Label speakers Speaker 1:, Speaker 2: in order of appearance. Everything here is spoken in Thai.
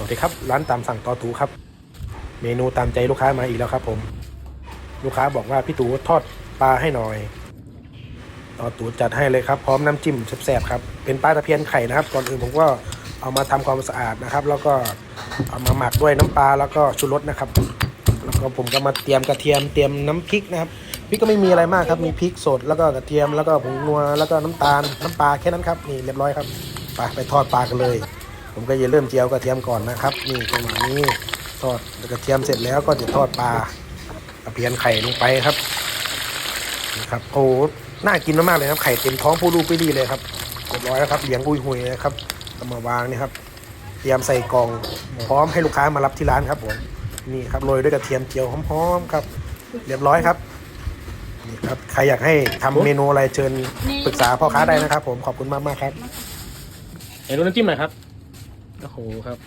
Speaker 1: วัสดีครับร้านตามสั่งต่อตูครับ เมนูตามใจลูกค้ามาอีกแล้วครับผม ลูกค้าบอกว่าพี่ตูทอดปลาให้หน่อยต่อตูจัดให้เลยครับ พร้อมน้ำจิ้มแซ่บๆครับเป็นปลาตะเพียนไข่นะครับก่อนอื่นผมก็เอามาทำความสะอาดนะครับ แล้วก็เอามาหมักด้วยน้ำปลาแล้วก็ชูรสนะครับ แล้วก็ผมก็มาเตรียมกระเทียมเตรียมน้ำพริกนะครับพริกก็ไม่มีอะไรมากครับมีพริกสดแล้วก็กระเทียมแล้วก็ผงนัวแล้วก็น้ำตาลน้ำปลาแค่นั้นครับนี่เรียบร้อยครับไปไปทอดปลากันเลย ผมก็จะเริ่มเจียวกระเทียมก่อนนะครับ นี่จังหวะนี้ทอดกระเทียมเสร็จแล้วก็จะทอดปลากระเพียนไข่ลงไปครับนะครับโอ้น่ากินมากๆเลยครับไข่เต็มท้องผู้ลูกไปดีเลยครับเรียบร้อยแล้วครับเลี้ยงอุยหุยๆนะครับเอามาวางนี่ครับเตรียมใส่กล่องพร้อมให้ลูกค้ามารับที่ร้านครับผมนี่ครับโรยด้วยกระเทียมเจียวหอมๆครับ เรียบร้อยครับนี่ครับใครอยากให้ทำเมนูอะไรเชิญปรึกษาพ่อค้าได้นะครับ ผมขอบคุณมากๆครับ
Speaker 2: ไหนดูน้ำจิ้มหน่อยครับ โอ้โหครับ